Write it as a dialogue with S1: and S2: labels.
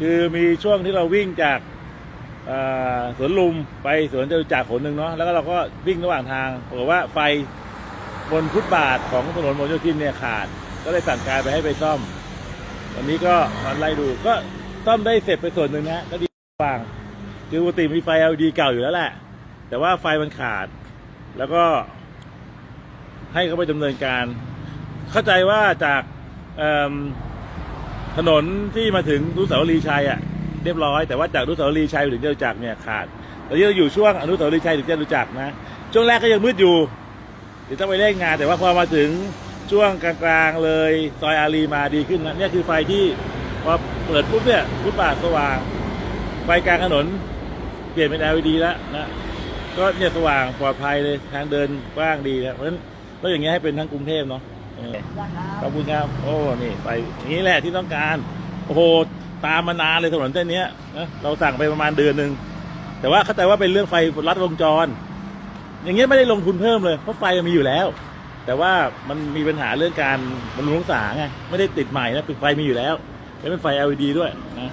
S1: คือมีช่วงที่เราวิ่งจากสวนลุมไปสวนจตุจักรผลหนึ่งเนาะแล้วก็เราก็วิ่งระหว่างทางปรากฏว่าไฟบนฟุตบาทของถนนมหลโยธินเนี่ยขาด ก็เลยสั่งการไปให้ไปซ่อม วันนี้ก็มาไล่ดูก็ซ่อมได้เสร็จไปส่วนหนึ่งนะก็ดีฟังคือปกติมีไฟ LED เก่าอยู่แล้วแหละ แต่ว่าไฟมันขาด แล้วก็ ให้เขาไปดำเนินการ เข้าใจว่าจากอ ถนนที่มาถึงอนุสาวรีชัยอะเรียบร้อยแต่ว่าจากอนุสาวรีชัยไปถึงจตุจักรเนี่ยขาดตอนนี้เราอยู่ช่วงอนุสาวรีย์ชัยถึงจตุจักรนะช่วงแรกก็ยังมืดอยู่เดี๋ยวต้องไปเร่งงาน แต่ว่าพอมาถึงช่วงกลางๆเลยซอยอารีมาดีขึ้นนะเนี่ยคือไฟที่พอเปิดปุ๊บเนี่ยฟุตบาทสว่าง ไฟกลางถนนเปลี่ยนเป็น LED แล้วนะก็เนี่ยสว่างปลอดภัยเลยทางเดินกว้างดีนะเพราะฉะนั้นก็อย่างเงี้ยให้เป็นทั้งกรุงเทพเนาะ ขอบคุณครับ โอ้ นี่ไปอย่างนี้แหละที่ต้องการ โอ้โห ตามมานานเลยถนนเส้นนี้ยนะเราสั่งไปประมาณเดือนหนึ่ง แต่ว่าเข้าใจว่าเป็นเรื่องไฟรัดวงจร อย่างเงี้ยไม่ได้ลงทุนเพิ่มเลย เพราะไฟมันมีอยู่แล้ว แต่ว่ามันมีปัญหาเรื่องการบำรุงรักษาไง ไม่ได้ติดใหม่นะปิดไฟมีอยู่แล้ว แล้วเป็นไฟ LED ด้วยนะ